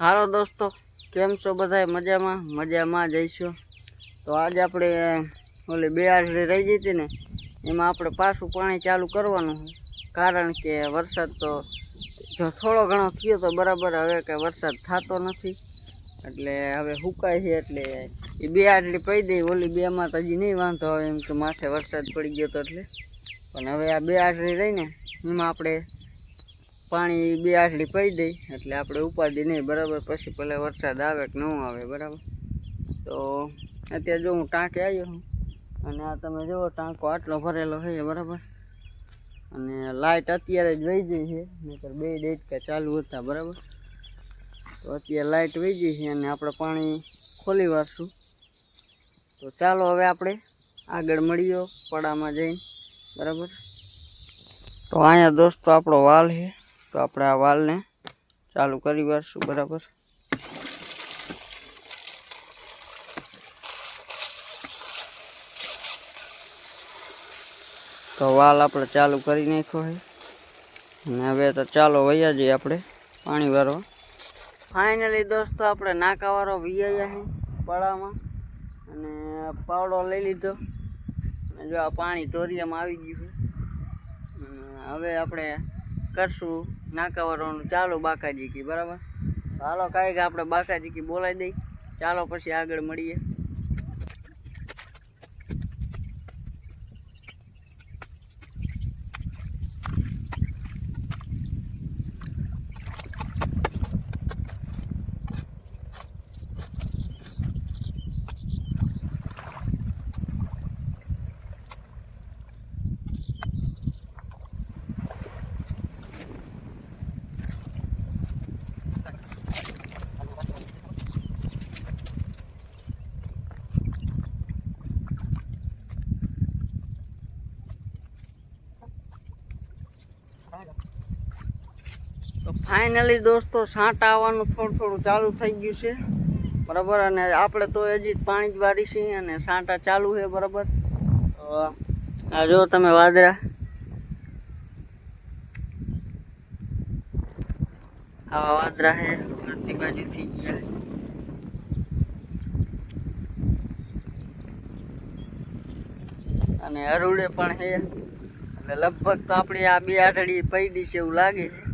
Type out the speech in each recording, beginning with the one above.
હાલો દોસ્તો, કેમ છો બધા મજામાં? મજામાં જઈશું. તો આજે આપણે, ઓલી બે આઠડી રહી ગઈ હતી ને, એમાં આપણે પાછું પાણી ચાલુ કરવાનું કારણ કે વરસાદ તો, જો થોડો ઘણો થયો તો બરાબર હવે કે વરસાદ થતો નથી. એટલે હવે સુકાય છે એટલે એ બે આટલી પડી દઈ ઓલી બેમાં તો હજી નહીં વાંધો આવે. એમ કે માથે વરસાદ પડી ગયો તો એટલે. પણ હવે આ બે આટલી રહીને એમાં આપણે પાણી બે આટલી પડી દઈ એટલે આપણે ઉપાડી નહીં બરાબર, પછી ભલે વરસાદ આવે કે ન આવે, બરાબર. તો અત્યારે જો હું ટાંકે આવ્યો છું, અને આ તમે જુઓ, ટાંકો આટલો ભરેલો છે, બરાબર. અને લાઇટ અત્યારે જ વહી ગઈ છે, નહીતર બે ડેટકા ચાલુ હતા, બરાબર. તો અત્યારે લાઇટ વહી ગઈ છે, અને આપણે પાણી ખોલી વારશું. તો ચાલો હવે આપણે આગળ મળીએ પડામાં જઈને, બરાબર. તો અહીંયા દોસ્તો આપણો વાલ છે. તો આપણે આ વાલને ચાલુ કરી વાળશું, બરાબર? તો વાલ આપણે ચાલુ કરી નાખ્યો છે. અને હવે તો ચાલો વૈયા જઈએ આપણે પાણી વારવા ફાઇનલી દોસ્તો, આપણે નાકાવાળો વિયાયા છે પાડામાં. અને પાવડો લઈ લીધો. અને જો આ પાણી તોરિયામાં આવી ગયું હવે આપણે કરશું નાકાવાળાનું ચાલો બાકાજી કી બરાબર? હાલો કાંઈક આપણે બાકાજી કી બોલાવી દઈ. ચાલો, પછી આગળ મળીએ તો ફાઇનલી દોસ્તો, સાંટા આવવાનું થોડું થોડું ચાલુ થઈ ગયું છે. બરાબર? અને આપણે તો હજી પાણી જ વારી છીએ અને સાંટા ચાલુ છે, બરાબર? આ જો તમે વાદરા આવા વાદરા છે બધી બાજુ થઈ ગયા. અને અરુડે પણ છે. એટલે લગભગ તો આપણી આ બે આઠડી પૈદી છે એવું લાગે છે.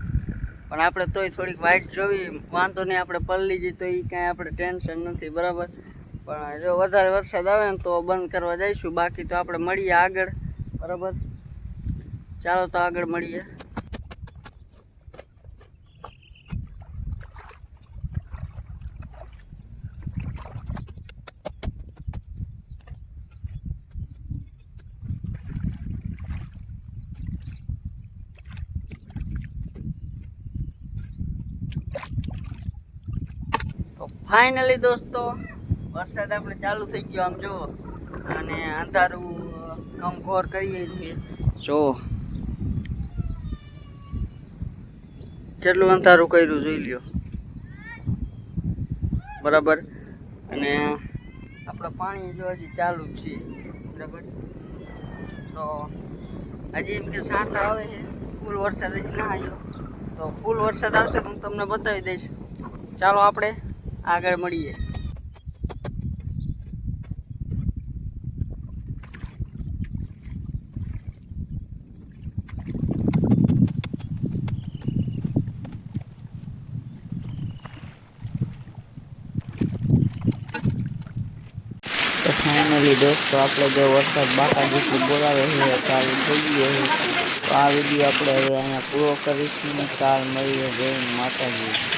પણ આપણે તોય થોડીક વાઇટ જોવી, વાંધો નહીં, આપણે પલ્લી જઈએ તો એ કાંઈ આપણે ટેન્શન નથી, બરાબર? પણ જો વધારે વરસાદ આવે ને તો બંધ કરવા જઈશું, બાકી તો આપણે મળીએ આગળ, બરાબર? ચાલો તો આગળ મળીએ તો ફાઇનલી દોસ્તો, વરસાદ આપણે ચાલુ થઈ ગયો આમ જો, અને અંધારું ઘોર કરીએ છીએ. જો, કેટલું અંધારું કર્યું જોઈ લ્યો. બરાબર? અને આપણે પાણી જો હજી ચાલુ જ છે બરાબર? તો હજી એમ કે સાંઠ આવે છે, ફૂલ વરસાદ હજી ના આવ્યો. તો ફૂલ વરસાદ આવશે તો હું તમને બતાવી દઈશ. ચાલો આપણે. આગળ મળીએ તો ફાઇનલી દોસ્તો આપણે જો વરસાદ બાકા જેટલું બોલાવે છે ચાલુ થઈ ગયો છે. તો આ વીડિયો આપણે હવે અહીંયા પૂરો કરીશું. કાલ મળીએ જય માતાજી.